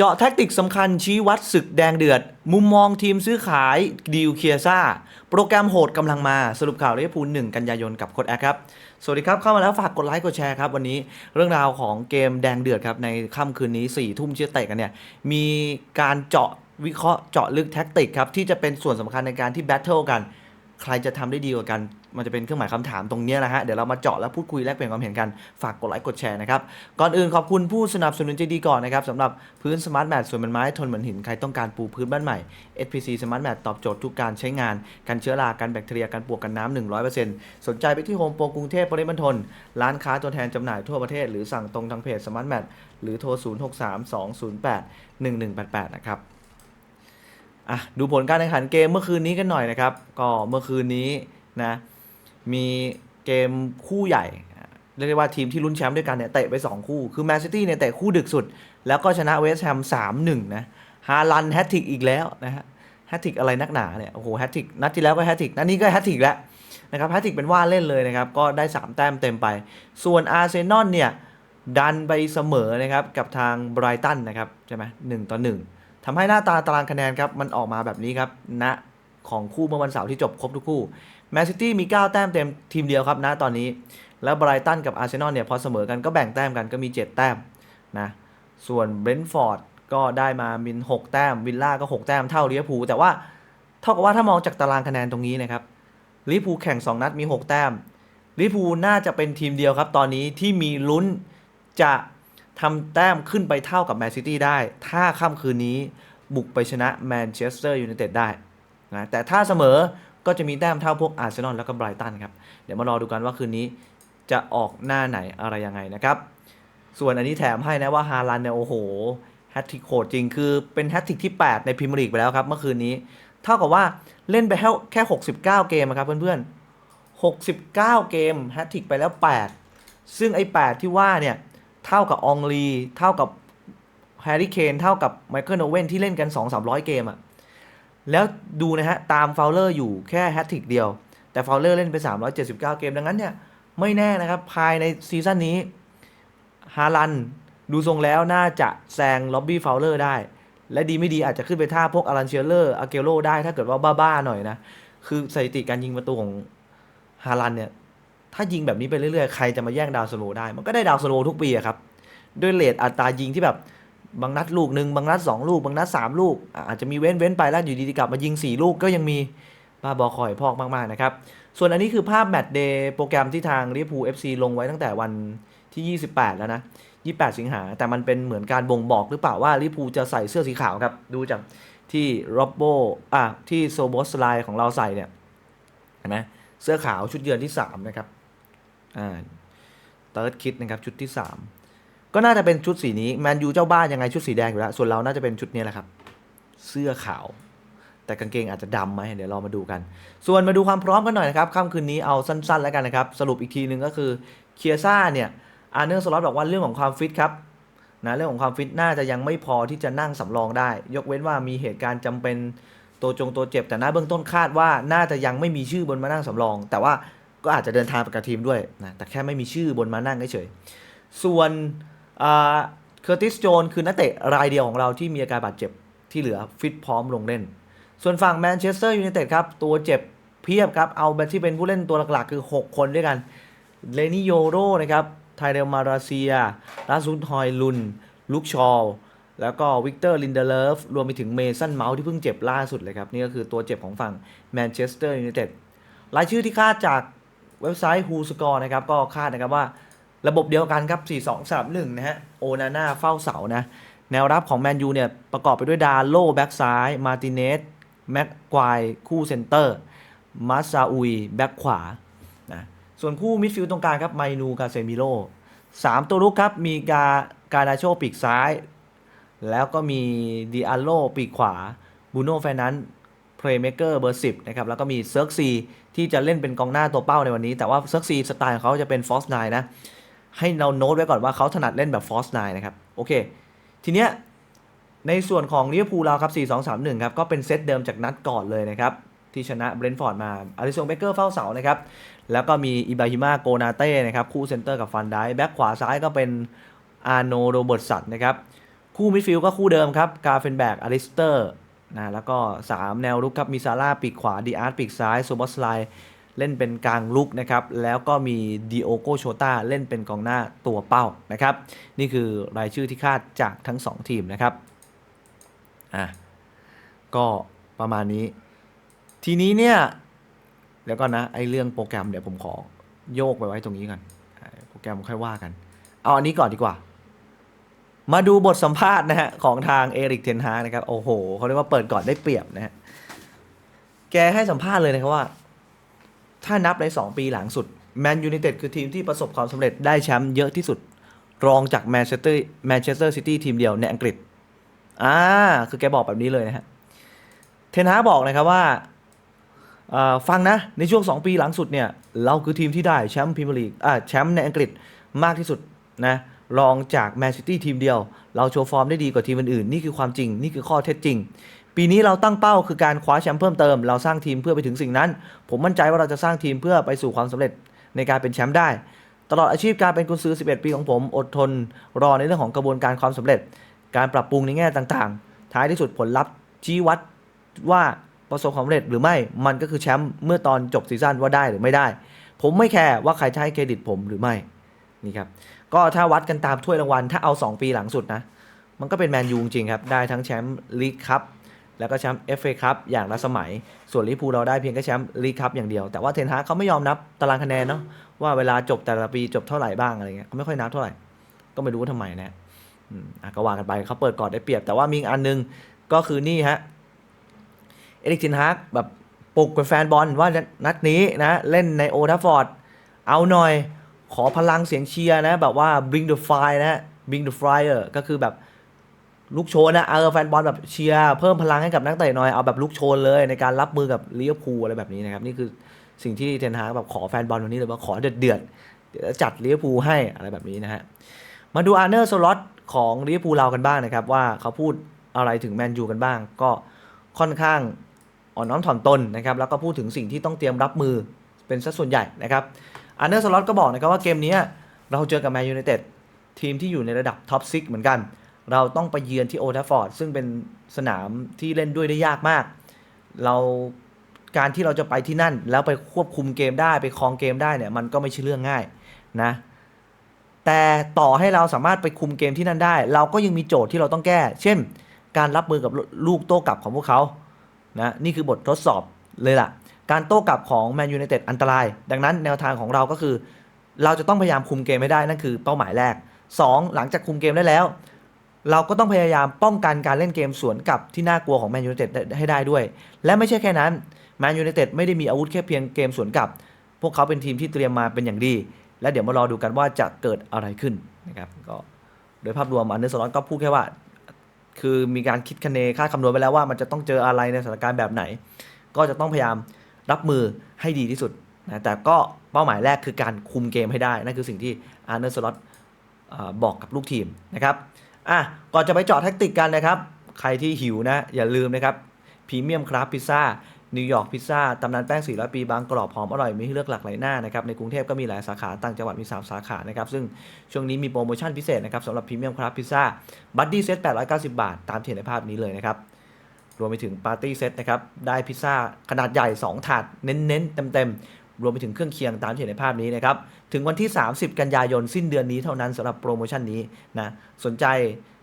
เจาะแท็กติกสำคัญชี้วัดศึกแดงเดือด มุมมองทีมซื้อขายดีลเคียซ่า โปรแกรมโหดกำลังมาสรุปข่าวเวอร์พูลหนึ่งกันยายนกับโค้ดแอคครับ สวัสดีครับ เข้ามาแล้วฝากกดไลค์กดแชร์ครับวันนี้เรื่องราวของเกมแดงเดือดครับ ในค่ำคืนนี้4ี่ทุ่มเชื่อเตะกันเนี่ย มีการเจาะวิเคราะห์เจาะลึกแท็กติกครับ ที่จะเป็นส่วนสำคัญในการที่แบทเทิลกัน ใครจะทำได้ดีกว่ากัน มันจะเป็นเครื่องหมายคำถามตรงนี้นะฮะ เดี๋ยวเรามาเจาะแล้วพูดคุยแลกเปลี่ยนความเห็นกัน ฝากกดไลค์กดแชร์นะครับ ก่อนอื่นขอบคุณผู้สนับสนุนใจดีก่อนนะครับสำหรับพื้นสมาร์ทแมทส่วนเป็นไม้ทนเหมือนหิน ใครต้องการปูพื้นบ้านใหม่ SPC Smart Mat ตอบโจทย์ทุกการใช้งาน กันเชื้อรา กันแบคทีเรีย กันปวกกันน้ำ100%สนใจไปที่โฮมโปรกรุงเทพปริมณฑล ร้านค้าตัวแทนจำหน่ายทั่วประเทศ หรือสั่งตรงทางเพจ Smart Mat หรือโทร 0632081188 นะครับ อะดูผลการแข่งขันเกมเมื่อคืนนี้กันหน่อยนะครับ ก็เมื่อคืนนี้นะมีเกมคู่ใหญ่เรียกได้ว่าทีมที่ลุ้นแชมป์ด้วยกันเนี่ยเตะไป 2 คู่ คือแมนซิตี้เนี่ยเตะคู่ดึกสุด แล้วก็ชนะเวสต์แฮม3-1นะฮาลันแฮตทิกอีกแล้วนะฮะแฮตทิกอะไรนักหนาเนี่ยโอ้โหแฮตทิกนัดที่แล้วก็แฮตทิกนัดนี้ก็แฮตทิกแล้วนะครับแฮตทิกเป็นว่าเล่นเลยนะครับ ก็ได้ 3 แต้มเต็มไป ส่วนอาร์เซนอลเนี่ยดันไปเสมอนะครับกับทางไบรตันนะครับใช่ไหมหนึ่งต่อหนึ่ง ทำให้หน้าตาตารางคะแนนครับมันออกมาแบบนี้ครับณของคู่เมื่อวันเสาร์ที่จบครบทุกคู่แมนซิตี้มี 9 แต้มเต็มทีมเดียวครับณตอนนี้ แล้วไบรตันกับอาร์เซนอลเนี่ยพอเสมอกันก็แบ่งแต้มกันก็มี 7 แต้มนะส่วนเบรนท์ฟอร์ดก็ได้มามิน 6 แต้มวิลล่าก็ 6 แต้มเท่าลิเวอร์พูลแต่ว่าเท่ากับว่าถ้ามองจากตารางคะแนนตรงนี้นะครับลิเวอร์พูลแข่ง 2 นัดมี 6 แต้มลิเวอร์พูลน่าจะเป็นทีมเดียวครับ ตอนนี้ที่มีลุ้นจะ ทำแต้มขึ้นไปเท่ากับแมนซิตี้ได้ ถ้าค่ำคืนนี้บุกไปชนะแมนเชสเตอร์ยูไนเต็ดได้นะแต่ถ้าเสมอก็จะมีแต้มเท่าพวกอาร์เซนอลแล้วก็ไบรตันครับ เดี๋ยวมารอดูกันว่าคืนนี้จะออกหน้าไหนอะไรยังไงนะครับ ส่วนอันนี้แถมให้นะว่าฮาลันเนี่ยโอ้โหแฮตทริกโหดจริงคือเป็นแฮตทริกที่ 8 ในพรีเมียร์ลีกไปแล้วครับเมื่อคืนนี้ เท่ากับว่าเล่นไปแค่แค่ 69 เกมอะครับเพื่อนๆ69 เกมแฮตทริกไปแล้ว 8 ซึ่งไอ้ 8 ที่ว่าเนี่ย เท่ากับอองลี เท่ากับแฮร์รี่เคนเท่ากับไมเคิลโอเว่นที่เล่นกัน 2 3 0 0 เกมอะแล้วดูนะฮะ ตามฟาวเลอร์อยู่แค่แฮตทริกเดียว แต่ฟาวเลอร์เล่นไป 379 เกม ดังนั้นเนี่ย ไม่แน่นะครับ ภายในซีซั่นนี้ฮาลันดูทรงแล้วน่าจะแซงล็อบบี้ฟาวเลอร์ได้ และดีไม่ดีอาจจะขึ้นไปท่าพวกอารันเชียเลอร์อาเกโรได้ถ้าเกิดว่าบ้า ๆ หน่อยนะ คือสถิติการยิงประตูของฮาลันเนี่ย ถ้ายิงแบบนี้ไปเรื่อยๆ ใครจะมาแย่งดาวสโลได้ มันก็ได้ดาวสโลทุกปีอะครับ ด้วยเลทอัตรายิงที่แบบบางนัดลูกหนึ่งบางนัดสองลูก บางนัดสามลูก อาจจะมีเว้นเว้นไปแล้วอยู่ดีๆกลับมายิงสี่ลูกก็ยังมีบ้าบอคอยพอกมากๆนะครับ ส่วนอันนี้คือภาพแมตช์เดย์โปรแกรมที่ทางลิเวอร์พูลเอฟซีลงไว้ตั้งแต่วันที่ 28 แล้วนะ 28 สิงหา แต่มันเป็นเหมือนการบ่งบอกหรือเปล่าว่าลิเวอร์พูลจะใส่เสื้อสีขาวครับ ดูจากที่โรบโบอะที่โซโบสไลของเราใส่เนี่ยเห็นไหมเสื้อขาวชุดเยือนที่ 3 นะครับ อ่าเติร์ดคิดนะครับชุดที่ 3 ก็น่าจะเป็นชุดสีนี้แมนยูเจ้าบ้านยังไงชุดสีแดงอยู่แล้ว ส่วนเราน่าจะเป็นชุดนี้แหละครับ เสื้อขาว แต่กางเกงอาจจะดำไหมเดี๋ยวเรามาดูกัน ส่วนมาดูความพร้อมกันหน่อยนะครับค่ำคืนนี้เอาสั้นๆ แล้วกันนะครับ สรุปอีกทีหนึ่งก็คือเคียซ่าเนี่ยอาร์เนอร์สล็อตบอกว่าเรื่องของความฟิตครับนะเรื่องของความฟิตน่าจะยังไม่พอที่จะนั่งสำรองได้ ยกเว้นว่ามีเหตุการณ์จำเป็นตัวจงตัวเจ็บแต่หน้าเบื้องต้นคาดว่าน่าจะยังไม่มีชื่อบนมานั่งสำรอง แต่ว่า ก็อาจจะเดินทางไปกับทีมด้วยนะแต่แค่ไม่มีชื่อบนมานั่งเฉยๆส่วนเคอร์ติสโจนคือนักเตะรายเดียวของเราที่มีอาการบาดเจ็บที่เหลือฟิตพร้อมลงเล่น ส่วนฝั่งแมนเชสเตอร์ยูไนเต็ดครับ ตัวเจ็บเพียบครับ เอาแบบที่เป็นผู้เล่นตัวหลักๆ คือ 6 คนด้วยกัน เลนิโยโรนะครับ ไทเรลมาราเซียลาซุนฮอยลุน ลุกชอล แล้วก็วิกเตอร์ลินเดเลฟ รวมไปถึงเมสันเมาส์ที่เพิ่งเจ็บล่าสุดเลยครับ นี่ก็คือตัวเจ็บของฝั่งแมนเชสเตอร์ยูไนเต็ด รายชื่อที่คาดจาก เว็บไซต์ Who Score นะครับก็คาดนะครับว่าระบบเดียวกันครับ 4 2 3 1 นะฮะ โอนาน่าเฝ้าเสานะ แนวรับของแมนยูเนี่ย ประกอบไปด้วยดาโลแบ็กซ้าย มาติเนส แม็กควาย คู่เซนเตอร์ มาซาอุย แบ็กขวานะส่วนคู่มิดฟิลด์ตรงกลางครับ ไมนู กาเซมิโลสามตัวลุกครับ มีกากาดาโชปีกซ้าย แล้วก็มีดิอาโลปีกขวาบูโน่แฟนัน เพลย์เมเกอร์เบอร์สิบนะครับแล้วก็มีเซิร์กซีที่จะเล่นเป็นกองหน้าตัวเป้าในวันนี้ แต่ว่าเซิร์กซีสไตล์ของเขาจะเป็นฟอสไนนะให้เราโน้ตไว้ก่อนว่าเขาถนัดเล่นแบบฟอสไนนะครับโอเค ทีเนี้ยในส่วนของลิเวอร์พูลเราครับ 4 2 3 1 ครับ ก็เป็นเซตเดิมจากนัดก่อนเลยนะครับ ที่ชนะเบรนท์ฟอร์ดมาอาริซงเบเกอร์เฝ้าเสานะครับ แล้วก็มีอิบาฮิมาโกนาเต้นะครับ คู่เซนเตอร์กับฟันไดแบ็คขวาซ้ายก็เป็นอาโนโรเบิร์ตสันนะครับคคู่มิดฟิลด์ก็คู่เดิมครับ กาเฟนแบกอลิสเตอร์ นะแล้วก็ 3 แนวรุกครับ มีซาร่าปีกขวาดีอาร์ตปีกซ้ายโซบอสไลเล่นเป็นกลางลุกนะครับ แล้วก็มีดิโอโกโชตาเล่นเป็นกองหน้าตัวเป้านะครับ นี่คือรายชื่อที่คาดจากทั้ง 2 ทีมนะครับอะก็ประมาณนี้ ทีนี้เนี่ยเดี๋ยวก่อนนะไอเรื่องโปรแกรมเดี๋ยวผมขอโยกไปไว้ตรงนี้ก่อนโปรแกรมค่อยว่ากัน เอาอันนี้ก่อนดีกว่า มาดูบทสัมภาษณ์นะฮะของทางเอริกเทนฮานะครับ โอ้โหเขาเรียกว่าเปิดก่อนได้เปรียบนะฮะแกให้สัมภาษณ์เลยนะครับว่า ถ้านับใน 2 ปีหลังสุดแมนยูไนเต็ดคือทีมที่ประสบความสำเร็จได้แชมป์เยอะที่สุด รองจากแมนเชสเตอร์แมนเชสเตอร์ซิตี้ทีมเดียวในอังกฤษอ่าคือแกบอกแบบนี้เลยนะฮะเทนฮาบอกนะครับว่าฟังนะ ในช่วง 2 ปีหลังสุดเนี่ย เราคือทีมที่ได้แชมป์พรีเมียร์ลีกอ่าแชมป์ในอังกฤษมากที่สุดนะ รองจากแมนซิตี้ทีมเดียว เราโชว์ฟอร์มได้ดีกว่าทีมอื่นๆนี่คือความจริง นี่คือข้อเท็จจริง ปีนี้เราตั้งเป้าคือการคว้าแชมป์เพิ่มเติม เราสร้างทีมเพื่อไปถึงสิ่งนั้น ผมมั่นใจว่าเราจะสร้างทีมเพื่อไปสู่ความสำเร็จในการเป็นแชมป์ได้ ตลอดอาชีพการเป็นกุนซือ 11 ปีของผม อดทน รอในเรื่องของกระบวนการความสำเร็จ การปรับปรุงในแง่ต่างๆ ท้ายที่สุดผลลัพธ์ชี้วัดว่าประสบความสำเร็จหรือไม่ มันก็คือแชมป์เมื่อตอนจบซีซั่นว่าได้หรือไม่ได้ ผมไม่แคร์ว่าใครจะให้เครดิตผมหรือไม่ นี่ครับ ก็ถ้าวัดกันตามถ้วยรางวัล ถ้าเอา 2 ปีหลังสุดนะ มันก็เป็นแมนยูจริงครับ ได้ทั้งแชมป์ลีกคัพแล้วก็แชมป์เอฟเอคัพอย่างละสมัย ส่วนลิพูเราได้เพียงแค่แชมป์ลีกคัพอย่างเดียว แต่ว่าเทนฮาเขาไม่ยอมนับตารางคะแนนเนาะ ว่าเวลาจบแต่ละปีจบเท่าไหร่บ้างอะไรเงี้ยเขาไม่ค่อยนับเท่าไหร่ ก็ไม่รู้ว่าทำไมนะอะก็ว่ากันไปเขาเปิดก่อนได้เปรียบ แต่ว่ามีอันหนึงก็คือนี่ฮะ เอริกเทนฮากแบบปลุกแฟนบอลว่านัดนี้นะเล่นในโอทัฟฟอร์ดเอาหน่อย ขอพลังเสียงเชียร์นะ แบบว่า bring the fire นะ bring the fire ก็คือแบบลุกโชนนะเออแฟนบอลแบบเชียร์เพิ่มพลังให้กับนักเตะหน่อยเอาแบบลุกโชนเลยในการรับมือกับลิเวอร์พูลอะไรแบบนี้นะครับ นี่คือสิ่งที่เทนฮากแบบขอแฟนบอลวันนี้เลยว่าขอเดือดเดือดๆเดี๋ยวจัดลิเวอร์พูลให้อะไรแบบนี้นะฮะมาดูอาร์เนอร์โซลอตของลิเวอร์พูลเรากันบ้างนะครับ ว่าเขาพูดอะไรถึงแมนยูกันบ้าง ก็ค่อนข้างอ่อนน้อมถ่อมตนนะครับแล้วก็พูดถึงสิ่งที่ต้องเตรียมรับมือเป็นสัดส่วนใหญ่นะครับ อันเดอร์สล็อตก็บอกนะครับว่าเกมนี้เราเจอกับแมนยูไนเต็ดทีมที่อยู่ในระดับท็อปซิกเหมือนกัน เราต้องไปเยือนที่โอทัฟฟอร์ดซึ่งเป็นสนามที่เล่นด้วยได้ยากมาก เราการที่เราจะไปที่นั่น แล้วไปควบคุมเกมได้ไปครองเกมได้เนี่ยมันก็ไม่ใช่เรื่องง่ายนะแต่ต่อให้เราสามารถไปคุมเกมที่นั่นได้ เราก็ยังมีโจทย์ที่เราต้องแก้ เช่น การรับมือกับลูกโต้กลับของพวกเขานะนี่คือบททดสอบเลยล่ะ การโต้กลับของแมนยู i นเต็ดอันตราย ดังนั้นแนวทางของเราก็คือ เราจะต้องพยายามคุมเกมให้ได้นั่นคือเป้าหมายแรก 2 หลังจากคุมเกมได้แล้ว เราก็ต้องพยายามป้องกันการเล่นเกมสวนกลับที่น่ากลัวของแมนยู i นเต็ดให้ได้ด้วย และไม่ใช่แค่นั้นแมนยู i นเต็ดไม่ได้มีอาวุธแค่เพียงเกมสวนกลับ พวกเขาเป็นทีมที่เตรียมมาเป็นอย่างดี และเดี๋ยวมารอดูกันว่าจะเกิดอะไรขึ้นนะครับก็โดยภาพรวมอันเดอร์สลอตก็พูดแค่ว่า คือมีการคิดคะเนคาดคำนวณไปแล้วว่ามันจะต้องเจออะไรในสถานการณ์แบบไหน ก็จะต้องพยายาม รับมือให้ดีที่สุดนะแต่ก็เป้าหมายแรกคือการคุมเกมให้ได้ นั่นคือสิ่งที่อาร์เนอร์สล็อตบอกกับลูกทีมนะครับอะก่อนจะไปเจาะแท็กติกกันนะครับ ใครที่หิวนะ อย่าลืมนะครับพรีเมียมคราฟพิซซ่านิวยอร์กพิซซ่าตำนานแป้ง400ปีบางกรอบหอมอร่อยมีให้เลือกหลากหลายหน้านะครับในกรุงเทพก็มีหลายสาขาต่างจังหวัดมี 3 สาขานะครับซึ่งช่วงนี้มีโปรโมชั่นพิเศษนะครับสำหรับพรีเมียมคราฟพิซซ่าบัตตี้เซต890 บาท ตามที่เห็นในภาพนี้เลยนะครับ รวมไปถึงปาร์ตี้เซตนะครับ ได้พิซซ่าขนาดใหญ่ 2 ถาด เน้นๆ เต็มๆ รวมไปถึงเครื่องเคียงตามที่เห็นในภาพนี้นะครับ ถึงวันที่ 30 กันยายนสิ้นเดือนนี้เท่านั้นสำหรับโปรโมชั่นนี้นะ สนใจ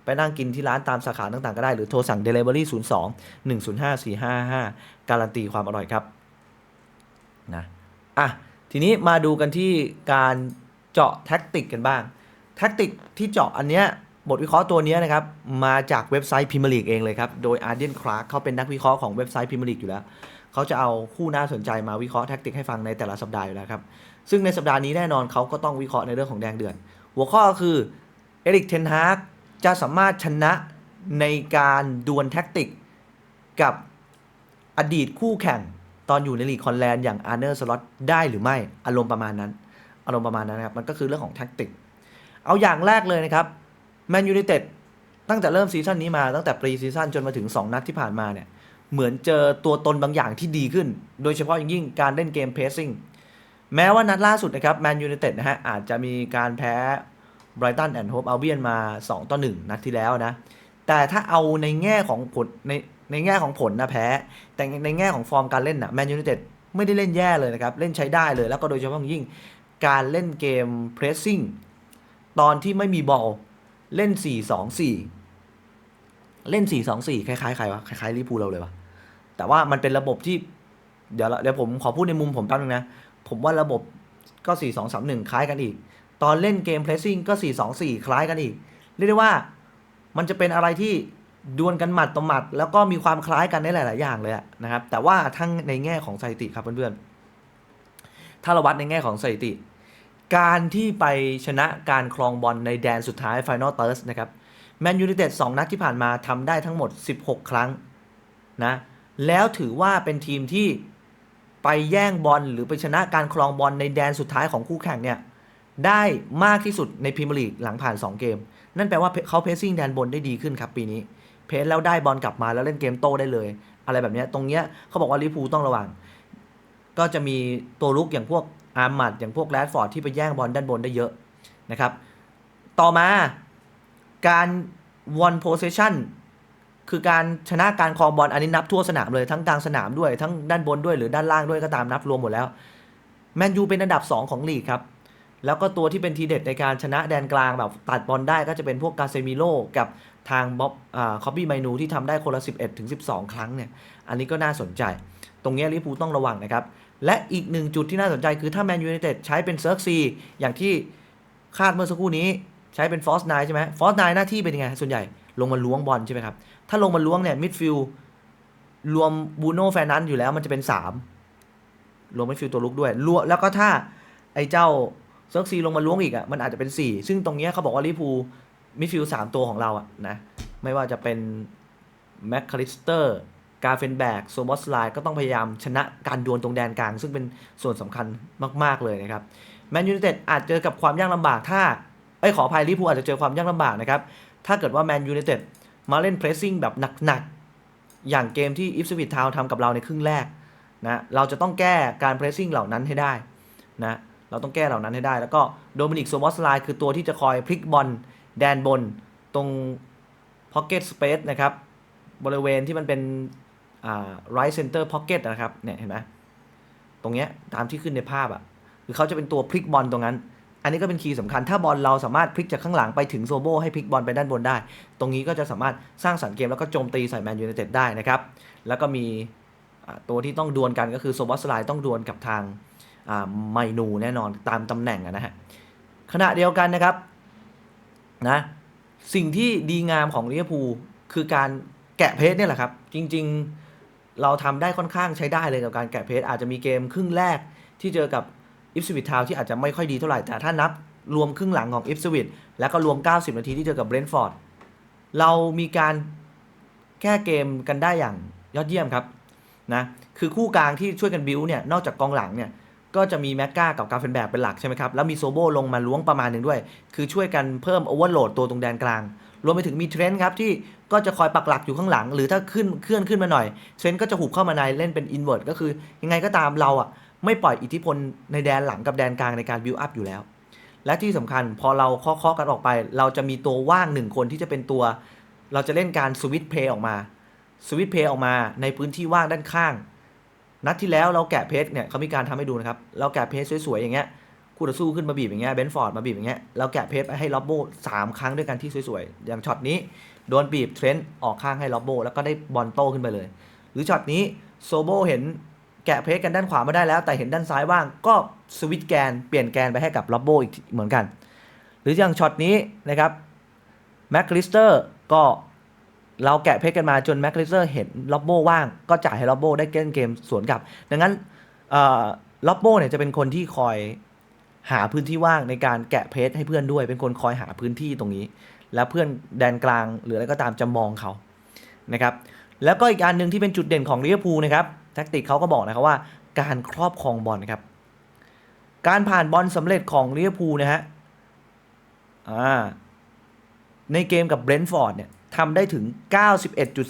ไปนั่งกินที่ร้านตามสาขาต่างๆ ก็ได้ หรือโทรสั่ง Delivery 02 105 455 การันตีความอร่อยครับนะอะทีนี้มาดูกันที่การเจาะแท็กติกกันบ้าง แท็กติกที่เจาะอันเนี้ย บทวิเคราะห์ตัวนี้นะครับ มาจากเว็บไซต์พิมลีกเองเลยครับ โดยอาร์เดียนคลาร์กเขาเป็นนักวิเคราะห์ของเว็บไซต์พิมลีกอยู่แล้ว เขาจะเอาคู่น่าสนใจมาวิเคราะห์แท็กติกให้ฟังในแต่ละสัปดาห์อยู่แล้วครับ ซึ่งในสัปดาห์นี้แน่นอนเขาก็ต้องวิเคราะห์ในเรื่องของแดงเดือด หัวข้อคือเอริกเทนฮากจะสามารถชนะในการดวลแท็กติกกับอดีตคู่แข่งตอนอยู่ในลีกคอนแลนด์อย่างอาร์เนอร์สล็อตได้หรือไม่อารมณ์ประมาณนั้น อารมณ์ประมาณนั้นนะครับมันก็คือเรื่องของแท็กติก เอาอย่างแรกเลยนะครับ แมนยู i นเต็ดตั้งแต่เริ่มซีซั่นนี้มาตั้งแต่ปรีซีซั่นจนมาถึง 2 นัดที่ผ่านมาเนี่ยเหมือนเจอตัวตนบางอย่างที่ดีขึ้น โดยเฉพาะอย่างยิ่งการเล่นเกมเพสซิ่งแม้ว่านัดล่าสุดนะครับแมนยู i นเต็ดนะฮะอาจจะมีการแพ้ไบรตันแอนด์โฮปอัลเบียนมา 2 ต่อ 1 นัดที่แล้วนะ แต่ถ้าเอาในแง่ของผลในในแง่ของผลนะแพ้ แต่ในแง่ของฟอร์มการเล่นนะแมนยู i นเต็ดไม่ได้เล่นแย่เลยนะครับ เล่นใช้ได้เลยแล้วก็โดยเฉพาะยิ่งการเล่นเกมเพรสซิ่งตอนที่ไม่มีบอล เล่น 4-2-4 เล่น 4-2-4 คล้ายๆใครวะ คล้ายๆลิเวอร์พูลเราเลยวะ แต่ว่ามันเป็นระบบที่ เดี๋ยวเดี๋ยวผมขอพูดในมุมผมแป๊บนึงนะ ผมว่าระบบก็ 4-2-3-1 คล้ายกันอีก ตอนเล่นเกมเพรสซิ่งก็ 4-2-4 คล้ายกันอีก เรียกได้ว่ามันจะเป็นอะไรที่ดวลกันหมัดต่อหมัด แล้วก็มีความคล้ายกันในหลาย ๆ อย่างเลยนะครับ แต่ว่าทั้งในแง่ของสถิติครับเพื่อนๆ ถ้าเราวัดในแง่ของสถิติ การที่ไปชนะการครองบอลในแดนสุดท้าย Final t h i r d นะครับแมนยู i นเต็ด2นัดที่ผ่านมาทำได้ทั้งหมด 16 ครั้งนะแล้วถือว่าเป็นทีมที่ไปแย่งบอลหรือไปชนะการครองบอลในแดนสุดท้ายของคู่แข่งเนี่ยได้มากที่สุดในพรีเมียร์ลีกหลังผ่าน 2 เกม นั่นแปลว่าเขาเพสซิ่งแดนบนได้ดีขึ้นครับปีนี้ เพสแล้วได้บอลกลับมาแล้วเล่นเกมโต้ได้เลย อะไรแบบเนี้ยตรงเนี้ยเขาบอกว่าลิฟวูต้องระวัง ก็จะมีตัวลุกอย่างพวก อาร์มัดอย่างพวกแรดฟอร์ดที่ไปแย่งบอลด้านบนได้เยอะนะครับ ต่อมาการวอนโพเซชันคือการชนะการครองบอลอันนี้นับทั่วสนามเลยทั้งกลางสนามด้วย ทั้งด้านบนด้วยหรือด้านล่างด้วยก็ตามนับรวมหมดแล้วแมนยูเป็นอันดับ 2 ของลีกครับ แล้วก็ตัวที่เป็นทีเด็ดในการชนะแดนกลางแบบตัดบอลได้ก็จะเป็นพวกกาเซมิโลกับทางบ๊อบอ่าคอบบี้ไมนูที่ทำได้คนละ 11 ถึง 12 ครั้งเนี่ย อันนี้ก็น่าสนใจ ตรงนี้ลิเวอร์พูต้องระวังนะครับ และอีกหนึ่งจุดที่น่าสนใจคือถ้าแมนยูไนเต็ดใช้เป็นเซิร์กซีอย่างที่คาดเมื่อสักครู่นี้ใช้เป็นฟอสไนใช่ไหมฟอสไนหน้าที่เป็นยังไง ส่วนใหญ่ลงมาล้วงบอลใช่ไหมครับ ถ้าลงมาล้วงเนี่ยมิดฟิลรวมบูโน่แฟนันอยู่แล้วมันจะเป็น 3 รวมมิดฟิลตัวลุกด้วยรวมแล้วก็ถ้าไอ้เจ้าเซิร์กซีลงมาล้วงอีกอะมันอาจจะเป็น 4 ซึ่งตรงเนี้ยเขาบอกว่าลิพูมิดฟิลสามตัวของเราอะนะไม่ว่าจะเป็นแม็กคาลิสเตอร์ กาเฟนแบกโซบอสไลน์ก็ต้องพยายามชนะการดวลตรงแดนกลาง ซึ่งเป็นส่วนสำคัญมาก ๆ เลยนะครับแมนยู i นเต็ดอาจเจอกับความยากลำบากถ้าไอ้ขออภัยลิเวอร์พูลอาจจะเจอความยากลำบากนะครับ ถ้าเกิดว่าแมนยู i นเต็ดมาเล่นเพรสซิ่งแบบหนัก ๆ อย่างเกมที่อิฟสวิตทาวทำกับเราในครึ่งแรกนะเราจะต้องแก้การเพรสซิ่งเหล่านั้นให้ได้นะเราต้องแก้เหล่านั้นให้ได้ แล้วก็โดมินิกโซบอสไลน์คือตัวที่จะคอยพลิกบอลแดนบนตรงพ็อกเก็ตสเปซนะครับบริเวณที่มันเป็น right center pocket นะครับเนี่ยเห็นไหมตรงเนี้ยตามที่ขึ้นในภาพอะคือเขาจะเป็นตัวพลิกบอลตรงนั้น อันนี้ก็เป็นคีย์สำคัญ ถ้าบอลเราสามารถพลิกจากข้างหลังไปถึงโซโบให้พลิกบอลไปด้านบนได้ ตรงนี้ก็จะสามารถสร้างสรรค์เกมแล้วก็โจมตีใส่แมนยู i นเต็ดได้นะครับ แล้วก็มีตัวที่ต้องดวลกันก็คือโซบอสไลน์ต้องดวลกับทางไมนูแน่นอนตามตำแหน่งนะฮะขณะเดียวกันนะครับนะสิ่งที่ดีงามของลิเวอร์พูลคือการแกะเพจเนี่ยแหละครับ จริง ๆ เราทำได้ค่อนข้างใช้ได้เลยกับการแกะเพจอาจจะมีเกมครึ่งแรกที่เจอกับอิฟสวิตทาวที่อาจจะไม่ค่อยดีเท่าไหร่ แต่ถ้านับรวมครึ่งหลังของอิฟสวิตแล้วก็รวม 90 นาทีที่เจอกับเบรนท์ฟอร์ดเรามีการแก้เกมกันได้อย่างยอดเยี่ยมครับนะคือคู่กลางที่ช่วยกันบิวเนี่ยนอกจากกองหลังเนี่ยก็จะมีแมกกากับกาเฟนแบกเป็นหลักใช่ไหมครับแล้วมีโซโบลงมาล้วงประมาณหนึ่งด้วย คือช่วยกันเพิ่มโอเวอร์โหลดตัวตรงแดนกลาง รวมไปถึงมีเทรนด์ครับที่ก็จะคอยปักหลักอยู่ข้างหลัง หรือถ้าขึ้นเคลื่อนขึ้นมาหน่อยเทรนด์ก็จะหุบเข้ามาในเล่นเป็นอินเวอร์ตก็คือยังไงก็ตามเราอะไม่ปล่อยอิทธิพลในแดนหลังกับแดนกลางในการบิวอัพอยู่แล้ว และที่สำคัญพอเราเคาะๆกันออกไป เราจะมีตัวว่างหนึ่งคนที่จะเป็นตัว เราจะเล่นการสวิตเพย์ออกมาสวิตเพย์ออกมาในพื้นที่ว่างด้านข้าง นัดที่แล้วเราแกะเพจเนี่ยเขามีการทำให้ดูนะครับ เราแกะเพจสวยๆอย่างเงี้ย คู่ต่อสู้ขึ้นมาบีบอย่างเงี้ยเบนฟอร์ดมาบีบอย่างเงี้ยเราแกะเพจไปให้ล็อบโบสามครั้งด้วยกันที่สวยๆ อย่างช็อตนี้โดนบีบเทรนต์ออกข้างให้ล็อบโบแล้วก็ได้บอลโต้ขึ้นไปเลย หรือช็อตนี้โซโบเห็นแกะเพจกันด้านขวามาได้แล้ว แต่เห็นด้านซ้ายว่างก็สวิตแกนเปลี่ยนแกนไปให้กับล็อบโบอีกเหมือนกัน หรืออย่างช็อตนี้นะครับแม็กคลิสเตอร์ก็เราแกะเพชรกันมาจนแม็กคลิสเตอร์เห็นล็อบโบว่างก็จ่ายให้ล็อบโบได้เล่นเกมสวนกลับ ดังนั้นล็อบโบเนี่ยจะเป็นคนที่คอย หาพื้นที่ว่างในการแกะเพจให้เพื่อนด้วย เป็นคนคอยหาพื้นที่ตรงนี้ แล้วเพื่อนแดนกลางหรืออะไรก็ตามจะมองเขานะครับแล้วก็อีกอันหนึ่งที่เป็นจุดเด่นของลิเวอร์พูลนะครับแท็กติกเขาก็บอกนะครับว่าการครอบครองบอลครับการผ่านบอลสำเร็จของลิเวอร์พูลนะฮะในเกมกับเบรนท์ฟอร์ดเนี่ยทำได้ถึง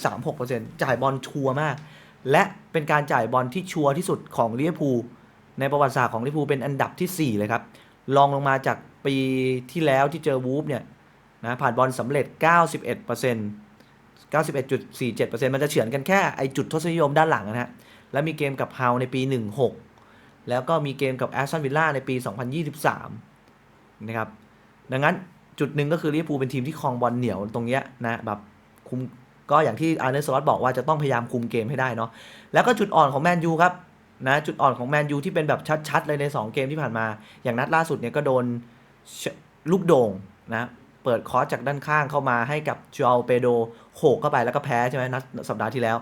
91.36%จ่ายบอลชัวร์มาก และเป็นการจ่ายบอลที่ชัวร์ที่สุดของลิเวอร์พูล ในประวัติศาสตร์ของลิเวอร์พูลเป็นอันดับทีสี่ 4 เลยครับรองลงมาจากปีที่แล้วที่เจอวูฟเนี่ยนะผ่านบอลสำเร็จ 91% 91.47%มันจะเฉือนกันแค่ไอจุดทศนิยมด้านหลังนะฮะ แล้วมีเกมกับเฮาในปี 16 แล้วก็มีเกมกับแอสตันวิลล่าในปี 2023 นะครับ ดังนั้นจุดหนึ่งก็คือลิเวอร์พูลเป็นทีมที่ครองบอลเหนียวตรงเนี้ยนะแบบคุมก็อย่างที่อาร์เนสล็อตบอกว่าจะต้องพยายามคุมเกมให้ได้เนาะ แล้วก็จุดอ่อนของแมนยูครับ นะจุดอ่อนของแมนยูที่เป็นแบบชัดๆ เลยใน 2 เกมที่ผ่านมา อย่างนัดล่าสุดเนี่ยก็โดนลูกโด่งนะเปิดคอร์สจากด้านข้างเข้ามาให้กับจูอัลเปโดโขกเข้าไปแล้วก็แพ้ใช่ไหมนัดสัปดาห์ที่แล้ว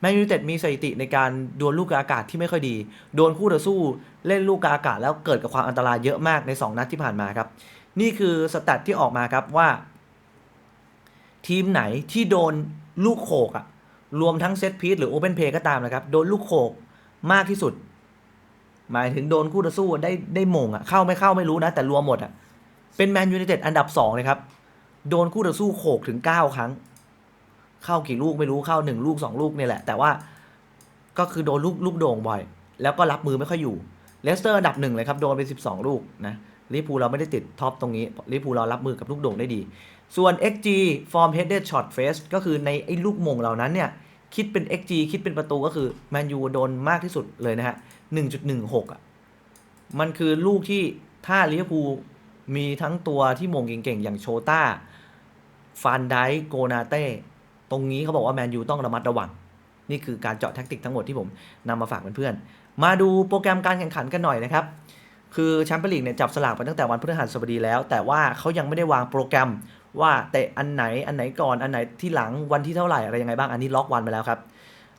แมนยูเต็ดมีสถิติในการดวลลูกกลางอากาศที่ไม่ค่อยดี โดนคู่ต่อสู้เล่นลูกกลางอากาศแล้วเกิดกับความอันตรายเยอะมากใน 2 นัดที่ผ่านมาครับ นี่คือสแตทที่ออกมาครับว่า ทีมไหนที่โดนลูกโขกอะรวมทั้งเซตพีซหรือโอเ n นเพย์ก็ตามนะครับ โดนลูกโขก มากที่สุด หมายถึงโดนคู่ต่อสู้ได้ได้มงอะเข้าไม่เข้าไม่รู้นะ แต่รวมหมดอะเป็นแมนยู i นเต็ดอันดับ2เลยครับ โดนคู่ต่อสู้โขกถึง9ครั้ง เข้ากี่ลูกไม่รู้เข้า1ลูก2ลูกนี่แหละ แต่ว่าก็คือโดนลูกลูกโด่งบ่อย แล้วก็รับมือไม่ค่อยอยู่เลสเตอร์อันดับหนึ่งเลยครับโดนไป 12 ลูกนะลิเวอร์พูเราไม่ได้ติดท็อปตรงนี้ลิเวอร์พูเรารับมือกับลูกโด่งได้ดี ส่วน XG form headed shot face ก็คือในไอ้ลูกมงเหล่านั้นเนี่ย คิดเป็น XG คิดเป็นประตูก็คือแมนยูโดนมากที่สุดเลยนะฮะ1.16อะมันคือลูกที่ถ้าลิเวอร์พูลมีทั้งตัวที่มงเก่งๆ อย่างโชต้า ฟานไดโกนาเต้ ตรงนี้เขาบอกว่าแมนยูต้องระมัดระวัง นี่คือการเจาะแท็กติกทั้งหมดที่ผมนำมาฝากเพื่อนๆ มาดูโปรแกรมการแข่งขันกันหน่อยนะครับ คือแชมเปี้ยนลีกเนี่ยจับสลากไปตั้งแต่วันพฤหัสบดีแล้ว แต่ว่าเขายังไม่ได้วางโปรแกรม ว่าเตะอันไหนอันไหนก่อนอันไหนที่หลังวันที่เท่าไหร่อะไรยังไงบ้างอันนี้ล็อกวันมาแล้วครับ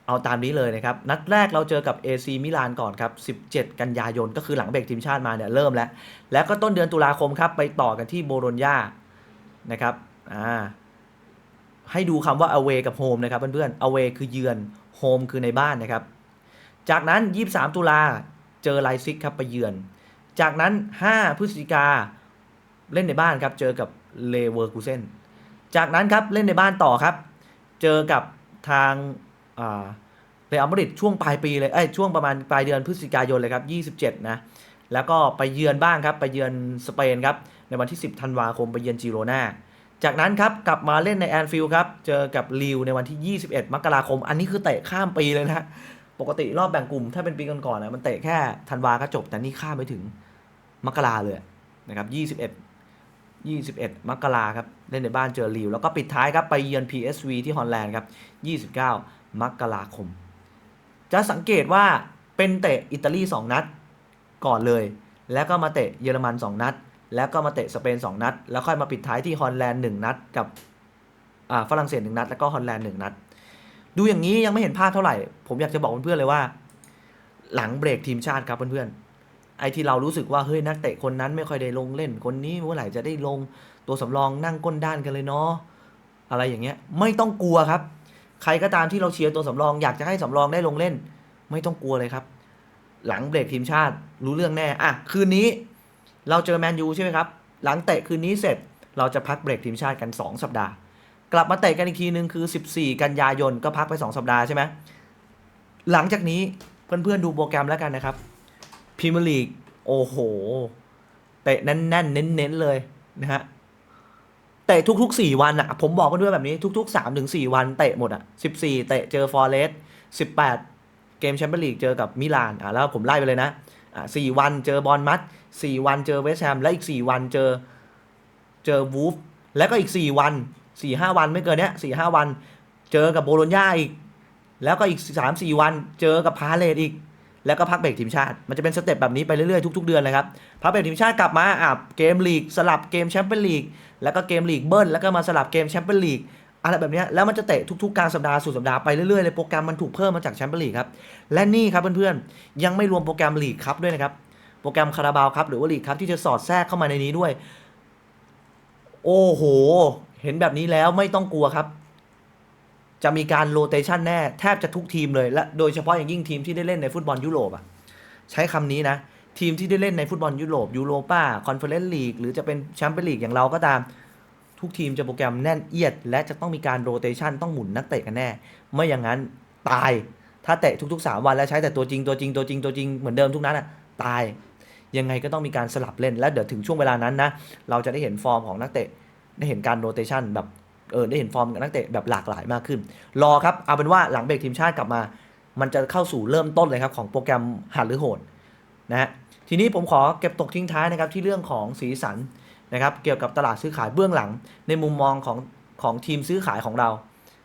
เอาตามนี้เลยนะครับ นัดแรกเราเจอกับ AC มิลานก่อนครับ 17 กันยายนก็คือหลังเบรกทีมชาติมาเนี่ยเริ่มแล้ว แล้วก็ต้นเดือนตุลาคมครับไปต่อกันที่โบโลญญานะครับอ่าให้ดูคำว่า away กับ home นะครับเพื่อนๆ away คือเยือน home คือในบ้านนะครับ จากนั้น 23 ตุลาเจอไลซิกครับไปเยือน จากนั้น 5 พฤศจิกาเล่นในบ้านครับเจอกับ เลเวอร์คูเซนจากนั้นครับเล่นในบ้านต่อครับ เจอกับทางเรอัลมาดริดช่วงปลายปีเลยเอ้ยช่วงประมาณปลายเดือนพฤศจิกายนเลยครับ 27 นะ แล้วก็ไปเยือนบ้างครับ ไปเยือนสเปนครับ ในวันที่ 10 ธันวาคมไปเยือนจิโรนาจากนั้นครับ กลับมาเล่นในแอนฟิลด์ครับ เจอกับลิวในวันที่ 21 มกราคม อันนี้คือเตะข้ามปีเลยนะปกติรอบแบ่งกลุ่มถ้าเป็นปีก่อนๆนะมันเตะแค่ธันวาก็จบ แต่นี่ข้ามไปถึงมกราเลยนะครับ 21 21 มกราครับ เล่นในบ้านเจอลิว แล้วก็ปิดท้ายครับ ไปเยือน PSV ที่ฮอลแลนด์ครับ 29 มกราคม จะสังเกตว่าเป็นเตะอิตาลี 2 นัด ก่อนเลย แล้วก็มาเตะเยอรมัน 2 นัด แล้วก็มาเตะสเปน 2 นัด แล้วค่อยมาปิดท้ายที่ฮอลแลนด์ 1 นัด กับฝรั่งเศส 1 นัด แล้วก็ฮอลแลนด์ 1 นัด ดูอย่างนี้ยังไม่เห็นภาพเท่าไหร่ ผมอยากจะบอกเพื่อนๆเลยว่า หลังเบรกทีมชาติครับเพื่อนๆ ไอ้ที่เรารู้สึกว่าเฮ้ยนักเตะคนนั้นไม่ค่อยได้ลงเล่นคนนี้เมื่อไหร่จะได้ลงตัวสำรองนั่งก้นด้านกันเลยเนาะอะไรอย่างเงี้ย ไม่ต้องกลัวครับ ใครก็ตามที่เราเชียร์ตัวสำรองอยากจะให้สำรองได้ลงเล่น ไม่ต้องกลัวเลยครับ หลังเบรกทีมชาติรู้เรื่องแน่อะคืนนี้ เราเจอแมนยูใช่ไหมครับ หลังเตะคืนนี้เสร็จเราจะพักเบรกทีมชาติกัน 2 สัปดาห์ กลับมาเตะกันอีกทีนึงคือ 14 กันยายนก็พักไป 2 สัปดาห์ใช่ไหมหลังจากนี้เพื่อนๆดูโปรแกรมแล้วกันนะครับ พรีเมียร์ลีกโอ้โหเตะแน่นๆ เน้นๆ เลยนะฮะเตะทุกๆ4วันอะผมบอกกันด้วยแบบนี้ทุกๆ3ถึง4วันเตะหมดอะ14เตะเจอฟอร์เรส18เกมแชมเปี้ยนลีกเจอกับมิลานอะแล้วผมไล่ไปเลยนะอะ4วันเจอบอลมัด4วันเจอเวสต์แฮมและอีก4วันเจอเจอวูฟแล้วก็อีก4วัน4 5วันไม่เกินเนี้ย4 5วัน เจอกับโบโลญญาอีก แล้วก็อีก3 4วันเจอกับพาเลตอีก แล้วก็พักเบรกทีมชาติ มันจะเป็นสเต็ปแบบนี้ไปเรื่อยๆ ทุก ๆ เดือนเลยครับ พักเบรกทีมชาติกลับมาอะเกมลีกสลับเกมแชมเปี้ยนลีก แล้วก็เกมลีกเบิ้ล แล้วก็มาสลับเกมแชมเปี้ยนลีก อะไรแบบนี้แล้วมันจะเตะทุกๆกลางสัปดาห์สู่สัปดาห์ไปเรื่อยๆเลย โปรแกรมมันถูกเพิ่มมาจากแชมเปี้ยนลีกครับ และนี่ครับเพื่อนๆ ยังไม่รวมโปรแกรมลีกครับด้วยนะครับ โปรแกรมคาราบาวครับหรือว่าลีกครับที่จะสอดแทรกเข้ามาในนี้ด้วย โอ้โห เห็นแบบนี้แล้วไม่ต้องกลัวครับ จะมีการโรเตชันแน่ แทบจะทุกทีมเลย และโดยเฉพาะอย่างยิ่งทีมที่ได้เล่นในฟุตบอลยุโรปอะใช้คำนี้นะ ทีมที่ได้เล่นในฟุตบอลยุโรปยูโรป้าคอนเฟอเรนซ์ลีกหรือจะเป็นแชมเปี้ยนลีกอย่างเราก็ตาม ทุกทีมจะโปรแกรมแน่นเอียด และจะต้องมีการโรเตชันต้องหมุนนักเตะกันแน่ ไม่อย่างนั้นตาย ถ้าเตะทุกๆ 3 วันแล้วใช้แต่ตัวจริงตัวจริงตัวจริงตัวจริงเหมือนเดิมทุกนัดอะตาย ยังไงก็ต้องมีการสลับเล่นและเดี๋ยวถึงช่วงเวลานั้นนะเราจะได้เห็นฟอร์มของนักเตะได้เห็นการโรเตชันแบบ เออได้เห็นฟอร์มกับนักเตะแบบหลากหลายมากขึ้น รอครับเอาเป็นว่าหลังเบรกทีมชาติกลับมา มันจะเข้าสู่เริ่มต้นเลยครับของโปรแกรมหัดหรือโหดนะฮะทีนี้ผมขอเก็บตกทิ้งท้ายนะครับที่เรื่องของสีสันนะครับเกี่ยวกับตลาดซื้อขายเบื้องหลัง ในมุมมองของของทีมซื้อขายของเรา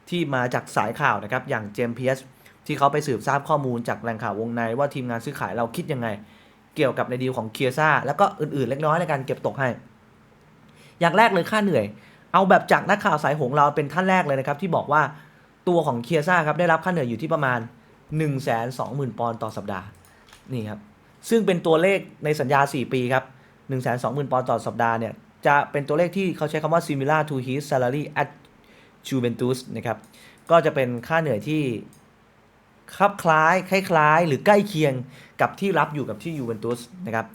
ที่มาจากสายข่าวนะครับอย่างเจมพีเอสที่เขาไปสืบทราบข้อมูลจากแหล่งข่าววงในว่าทีมงานซื้อขายเราคิดยังไง เกี่ยวกับในดีลของเคียซ่าแล้วก็อื่นๆเล็กน้อยในการเก็บตกให้ อย่างแรกเลยค่าเหนื่อย เอาแบบจากนักข่าวสายหงเราเป็นท่านแรกเลยนะครับที่บอกว่าตัวของเคียซ่าครับได้รับค่าเหนื่อยอยู่ที่ประมาณ 1 2 0 0 0 0 ปอนด์ต่อสัปดาห์นี่ครับซึ่งเป็นตัวเลขในสัญญา 4 ปีครับ 1 2 0 0 0 0 ปอนด์ต่อสัปดาห์เนี่ยจะเป็นตัวเลขที่เขาใช้คำว่า similar to his salary at Juventus นะครับก็จะเป็นค่าเหนื่อยที่คลับคล้ายคล้ายๆ หรือใกล้เคียงกับที่รับอยู่กับที่ยูเวนตุสนะครับ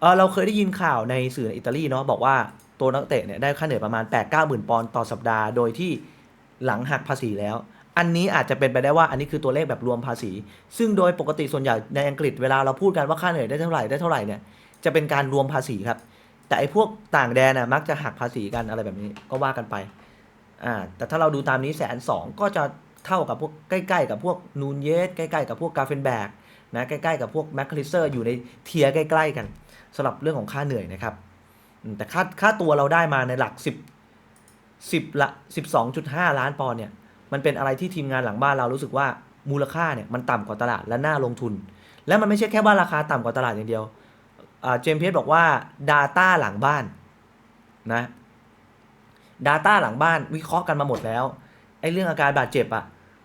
เเราเคยได้ยินข่าวในสื่อในอิตาลีเนาะบอกว่า ตัวนักเตะเนี่ยได้ค่าเหนื่อยประมาณ 8 9 0 0 0 0 ปอนด์ต่อสัปดาห์ โดยที่หลังหักภาษีแล้ว อันนี้อาจจะเป็นไปได้ว่าอันนี้คือตัวเลขแบบรวมภาษี ซึ่งโดยปกติส่วนใหญ่ในอังกฤษเวลาเราพูดกันว่าค่าเหนื่อยได้เท่าไหร่ได้เท่าไหร่เนี่ยจะเป็นการรวมภาษีครับ แต่ไอ้พวกต่างแดนน่ะมักจะหักภาษีกันอะไรแบบนี้ก็ว่ากันไปอ่าแต่ถ้าเราดูตามนี้แสนสองก็จะเท่ากับพวกใกล้ๆกับพวกนูนเยสใกล้ๆกับพวกกาเฟนแบกนะใกล้ๆกับพวกแมคคลิสเตอร์อยู่ในเทียร์ใกล้ ๆ กันสำหรับเรื่องของค่าเหนื่อยนะครับ แต่ค่าค่าตัวเราได้มาในหลัก 10 10ละ12.5 ล้านปอนด์เนี่ย มันเป็นอะไรที่ทีมงานหลังบ้านเรารู้สึกว่ามูลค่าเนี่ยมันต่ำกว่าตลาดและน่าลงทุน และมันไม่ใช่แค่ว่าราคาต่ำกว่าตลาดอย่างเดียวเจมส์เพชบอกว่า Data หลังบ้านนะ Data หลังบ้านวิเคราะห์กันมาหมดแล้วไอ้เรื่องอาการบาดเจ็บอะ่ะ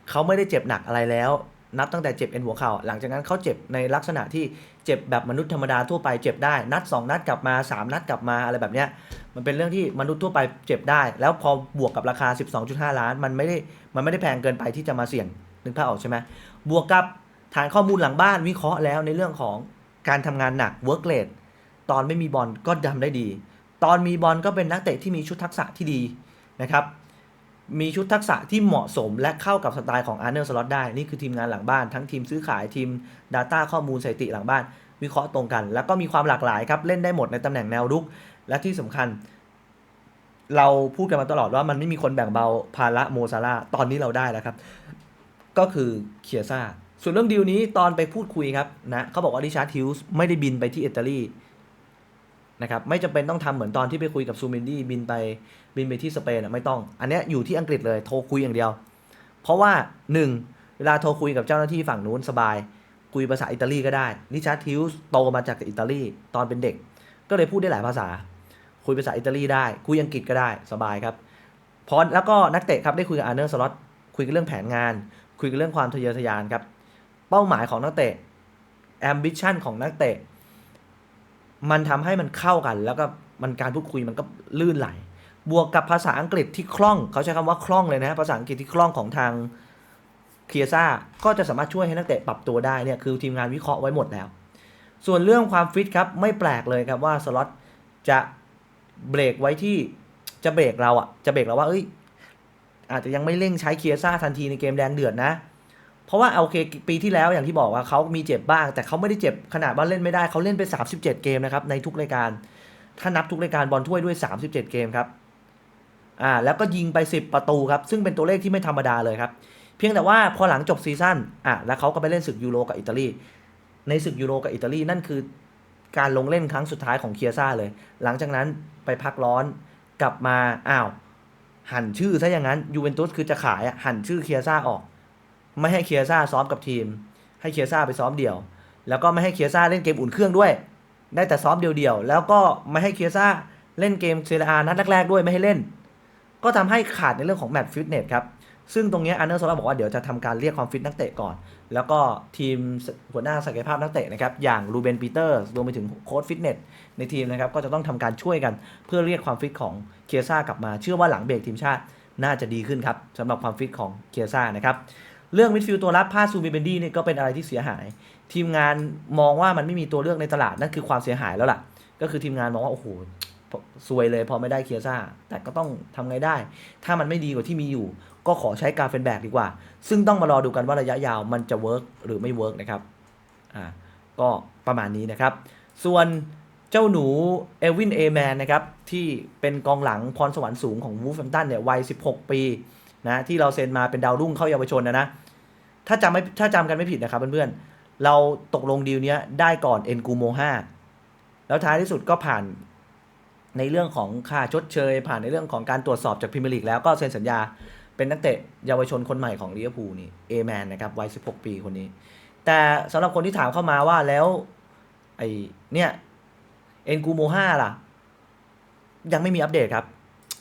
เขาไม่ได้เจ็บหนักอะไรแล้ว นับตั้งแต่เจ็บเอ็นหัวเข่าหลังจากนั้นเขาเจ็บในลักษณะที่เจ็บแบบมนุษย์ธรรมดาทั่วไปเจ็บได้ นัด 2 นัดกลับมา 3 นัดกลับมาอะไรแบบเนี้ยมันเป็นเรื่องที่มนุษย์ทั่วไปเจ็บได้ แล้วพอบวกกับราคา 12.5 ล้าน มันไม่ได้มันไม่ได้แพงเกินไปที่จะมาเสี่ยงนึกภาพออกใช่ไหมบวกกับฐานข้อมูลหลังบ้านวิเคราะห์แล้วในเรื่องของการทำงานหนัก work rate ตอนไม่มีบอลก็ทำได้ดี ตอนมีบอลก็เป็นนักเตะที่มีชุดทักษะที่ดีนะครับ มีชุดทักษะที่เหมาะสมและเข้ากับสไตล์ของอาร์เนอร์สล็อตได้ นี่คือทีมงานหลังบ้าน ทั้งทีมซื้อขายทีม Data ข้อมูลสถิติหลังบ้าน วิเคราะห์ตรงกัน แล้วก็มีความหลากหลายครับ เล่นได้หมดในตำแหน่งแนวรุก และที่สำคัญ เราพูดกันมาตลอดว่ามันไม่มีคนแบ่งเบาภาระโมซาร่าตอนนี้เราได้แล้วครับ ก็คือเคียซ่าส่วนเรื่องดีลนี้ตอนไปพูดคุยครับนะเขาบอกว่าริชาร์ดฮิลส์ไม่ได้บินไปที่อิตาลี นะครับไม่จำเป็นต้องทำเหมือนตอนที่ไปคุยกับซูเมนดี้บินไปบินไปที่สเปนอะไม่ต้อง อันเนี้ยอยู่ที่อังกฤษเลยโทรคุยอย่างเดียว เพราะว่า 1. เวลาโทรคุยกับเจ้าหน้าที่ฝั่งนู้นสบาย คุยภาษาอิตาลีก็ได้ริชาร์ดฮิลส์โตมาจากอิตาลีตอนเป็นเด็ก ก็เลยพูดได้หลายภาษา คุยภาษาอิตาลีได้ คุยอังกฤษก็ได้สบายครับพอแล้วก็นักเตะครับได้คุยกับอาร์เนอร์สล็อตคุยกันเรื่องแผนงาน คุยกันเรื่องความทะเยอทะยานครับเป้าหมายของนักเตะ ambition ของนักเตะ มันทำให้มันเข้ากัน แล้วก็มันการพูดคุยมันก็ลื่นไหล บวกกับภาษาอังกฤษที่คล่องเขาใช้คำว่าคล่องเลยนะภาษาอังกฤษที่คล่องของทางเคียซ่าก็จะสามารถช่วยให้นักเตะปรับตัวได้เนี่ยคือทีมงานวิเคราะห์ไว้หมดแล้ว ส่วนเรื่องความฟิตครับไม่แปลกเลยครับว่าสล็อตจะเบรกไว้ที่จะเบรกเราอะจะเบรกเราว่าเอ้ยอาจจะยังไม่เร่งใช้เคียซ่าทันทีในเกมแดงเดือดนะ เพราะว่าโอเคปีที่แล้วอย่างที่บอกว่าเขามีเจ็บบ้าง แต่เขาไม่ได้เจ็บขนาดว่าเล่นไม่ได้เขาเล่นไป 37 เกมนะครับในทุกรายการ ถ้านับทุกรายการบอลถ้วยด้วย 37 เกมครับอ่าแล้วก็ยิงไป 10 ประตูครับ ซึ่งเป็นตัวเลขที่ไม่ธรรมดาเลยครับ เพียงแต่ว่าพอหลังจบซีซั่นอะแล้วเขาก็ไปเล่นศึกยูโรกับอิตาลี ในศึกยูโรกับอิตาลีนั่นคือการลงเล่นครั้งสุดท้ายของเคียซ่าเลย หลังจากนั้นไปพักร้อนกลับมาอ้าว หันชื่อซะอย่างนั้นยูเวนตุสคือจะขายหันชื่อเคียซ่าออก ไม่ให้เคียซ่าซ้อมกับทีม ให้เคียซ่าไปซ้อมเดี่ยว แล้วก็ไม่ให้เคียซ่าเล่นเกมอุ่นเครื่องด้วย ได้แต่ซ้อมเดี่ยวๆแล้วก็ไม่ให้เคียซ่าเล่นเกมเซเรียอานัดแรกๆด้วยไม่ให้เล่น ก็ทำให้ขาดในเรื่องของแมตช์ฟิตเนสครับซึ่งตรงนี้อันเนอร์โซล่าบอกว่าเดี๋ยวจะทำการเรียกความฟิตนักเตะก่อน แล้วก็ทีมหัวหน้าศักยภาพนักเตะนะครับ อย่างรูเบนปีเตอร์รวมไปถึงโค้ชฟิตเนสในทีมนะครับ ก็จะต้องทำการช่วยกันเพื่อเรียกความฟิตของเคียซ่ากลับมา เชื่อว่าหลังเบรกทีมชาติน่าจะดีขึ้นครับสำหรับความฟิตของเคียซ่านะครับ เรื่องมิดฟิลด์ตัวรับพาซูบิเบนดี้นี่ก็เป็นอะไรที่เสียหาย ทีมงานมองว่ามันไม่มีตัวเลือกในตลาดนั่นคือความเสียหายแล้วล่ะ ก็คือทีมงานมองว่าโอ้โหซวยเลยพอไม่ได้เคียซ่า แต่ก็ต้องทำไงได้ ถ้ามันไม่ดีกว่าที่มีอยู่ ก็ขอใช้กาเฟนแบกดีกว่า ซึ่งต้องมารอดูกันว่าระยะยาวมันจะเวิร์กหรือไม่เวิร์กนะครับอ่าก็ประมาณนี้นะครับ ส่วนเจ้าหนูเอลวินเอแมนนะครับที่เป็นกองหลังพรสวรรค์สูงของวูฟแฮมตันเนี่ยวัย 16 ปี นะที่เราเซ็นมาเป็นดาวรุ่งเข้าเยาวชนนะนะ ถ้าจำไม่ถ้าจำกันไม่ผิดนะครับเพื่อนๆเราตกลงดีลเนี้ยได้ก่อนเอ็นกูโมห้าแล้วท้ายที่สุดก็ผ่านในเรื่องของค่าชดเชย ผ่านในเรื่องของการตรวจสอบจากพรีเมียร์ลีกแล้วก็เซ็นสัญญาเป็นนักเตะเยาวชนคนใหม่ของลิเวอร์พูลนี่เอแมนนะครับวัย 16 ปีคนนี้ แต่สำหรับคนที่ถามเข้ามาว่าแล้วไอเนี่ยเอ็นกูโมห้าล่ะ ยังไม่มีอัปเดตครับ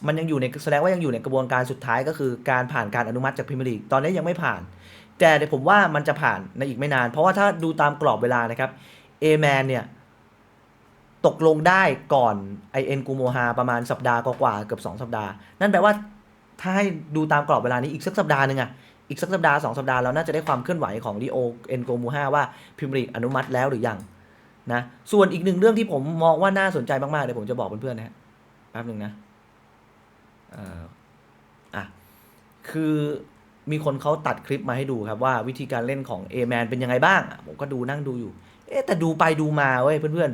มันยังอยู่ในแสดงว่ายังอยู่ในกระบวนการสุดท้ายก็คือการผ่านการอนุมัติจากพรีเมียร์ลีกตอนนี้ยังไม่ผ่าน แต่เดี๋ยวผมว่ามันจะผ่านในอีกไม่นาน เพราะว่าถ้าดูตามกรอบเวลานะครับเอแมนเนี่ยตกลงได้ก่อนไอเอ็นกูโมฮาประมาณสัปดาห์กว่าเกือบ2 สัปดาห์ นั่นแปลว่าถ้าให้ดูตามกรอบเวลานี้อีกสักสัปดาห์หนึ่งอะอีกสักสัปดาห์สองสัปดาห์เราน่าจะได้ความเคลื่อนไหวของดีโอเอ็นโกมูฮาว่าพรีเมียร์ลีกอนุมัติแล้วหรือยังนะส่วนอีกหนึ่งเรื่องที่ผมมองว่าน่าสนใจมากๆเดี๋ยวผมจะบอกเพื่อนๆนะแป๊บหนึ่งนะ อะคือมีคนเขาตัดคลิปมาให้ดูครับว่าวิธีการเล่นของ a อแมนเป็นยังไงบ้าง ผมก็ดูนั่งดูอยู่ เอ๊ะแต่ดูไปดูมาเว้ยเพื่อน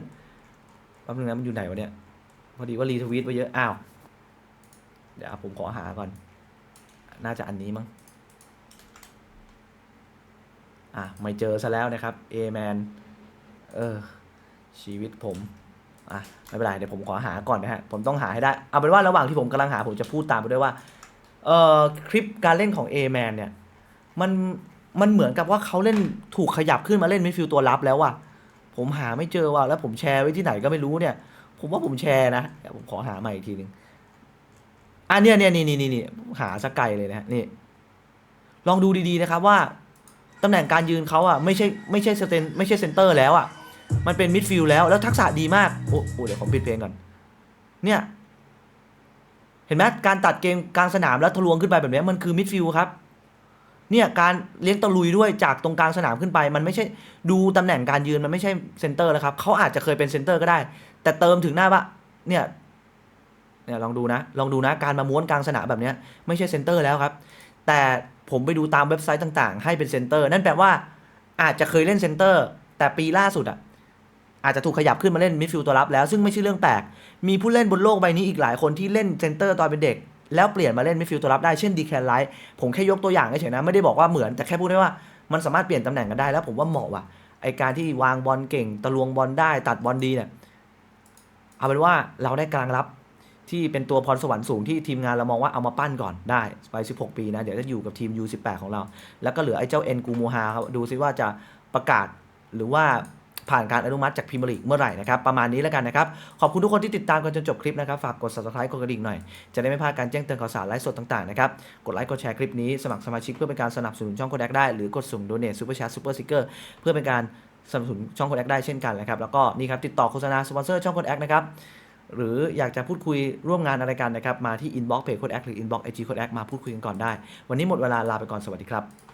ๆแป๊บนึงนะมันอยู่ไหนวะเนี่ย พอดีว่ารีทวีตไปเยอะ อ้าว เดี๋ยวผมขอหาก่อน น่าจะอันนี้มั้ง อะ ไม่เจอซะแล้วนะครับ A man เออ ชีวิตผม อะไม่เป็นไรเดี๋ยวผมขอหาก่อนนะฮะผมต้องหาให้ได้เอาเป็นว่าระหว่างที่ผมกำลังหาผมจะพูดตามไปด้วยว่าเอ่อคลิปการเล่นของ A man เนี่ยมันมันเหมือนกับว่าเขาเล่นถูกขยับขึ้นมาเล่นมิดฟิลตัวรับแล้วว่ะผมหาไม่เจอว่ะแล้วผมแชร์ไว้ที่ไหนก็ไม่รู้เนี่ย ผมว่าผมแชร์นะเดี๋ยวผมขอหาใหม่อีกทีหนึ่งอะเนี่ยเนี่ยนี่นี่นี่นี่หาสกไกลเลยนะฮะนี่ ลองดูดีๆนะครับว่าตำแหน่งการยืนเขาอะไม่ใช่ไม่ใช่สเตนไม่ใช่เซนเตอร์แล้วอะ มันเป็นมิดฟิลด์แล้วแล้วทักษะดีมาก โอ้โหเดี๋ยวผมปิดเพลงก่อน เนี่ย เห็นไหมการตัดเกมกลางสนามแล้วทะลวงขึ้นไปแบบนี้มันคือมิดฟิลด์ครับ เนี่ยการเลี้ยงตะลุยด้วยจากตรงกลางสนามขึ้นไป มันไม่ใช่ดูตำแหน่งการยืนมันไม่ใช่เซนเตอร์แล้วครับเขาอาจจะเคยเป็นเซนเตอร์ก็ได้ แต่เติมถึงหน้าว่าเนี่ยเนี่ยลองดูนะ ลองดูนะ การมาม้วนกลางสนามแบบนี้ไม่ใช่เซนเตอร์แล้วครับ แต่ผมไปดูตามเว็บไซต์ต่างๆ ให้เป็นเซนเตอร์ นั่นแปลว่าอาจจะเคยเล่นเซนเตอร์ แต่ปีล่าสุดอะ อาจจะถูกขยับขึ้นมาเล่นมิดฟิลด์ตัวรับแล้ว ซึ่งไม่ใช่เรื่องแปลก มีผู้เล่นบนโลกใบนี้อีกหลายคนที่เล่นเซนเตอร์ตอนเป็นเด็ก แล้วเปลี่ยนมาเล่นมิดฟิลด์ตัวรับได้เช่นดีแคนไลท์ผมแค่ยกตัวอย่างเฉยๆนะไม่ได้บอกว่าเหมือนแต่แค่พูดได้ว่ามันสามารถเปลี่ยนตำแหน่งกันได้แล้วผมว่าเหมาะว่ะไอการที่วางบอลเก่งตะลวงบอลได้ตัดบอลดีเนี่ยเอาเป็นว่าเราได้กลางรับที่เป็นตัวพรสวรรค์สูงที่ทีมงานเรามองว่าเอามาปั้นก่อนได้ไป 16 ปีนะ เดี๋ยวจะอยู่กับทีม U18 ของเรา แล้วก็เหลือไอ้เจ้าเอ็นกูมูฮาครับดูซิว่าจะประกาศหรือว่า ผ่านการอนุมัติจากพรีเมียร์ลีกเมื่อไหร่นะครับ ประมาณนี้แล้วกันนะครับ ขอบคุณทุกคนที่ติดตามกันจนจบคลิปนะครับ ฝากกด subscribe กดกระดิ่งหน่อย จะได้ไม่พลาดการแจ้งเตือนข่าวสารไลฟ์สดต่างๆนะครับ กดไลค์กดแชร์คลิปนี้สมัครสมาชิกเพื่อเป็นการสนับสนุนช่องโคแดกได้หรือกดสุ่มโดเนทซูเปอร์แชร์ซูเปอร์ซิกเกอร์เพื่อเป็นการสนับสนุนช่องโคแดกได้เช่นกันนะครับแล้วก็นี่ครับติดต่อโฆษณาสปอนเซอร์ช่องโคแดกนะครับหรืออยากจะพูดคุยร่วมงานอะไรกันนะครับมาที่ inbox เพจโคดแอคหรือ inbox ไอจีโคดแอคมาพูดคุยกันก่อนได้ วันนี้หมดเวลาลาไปก่อนสวัสดีครับ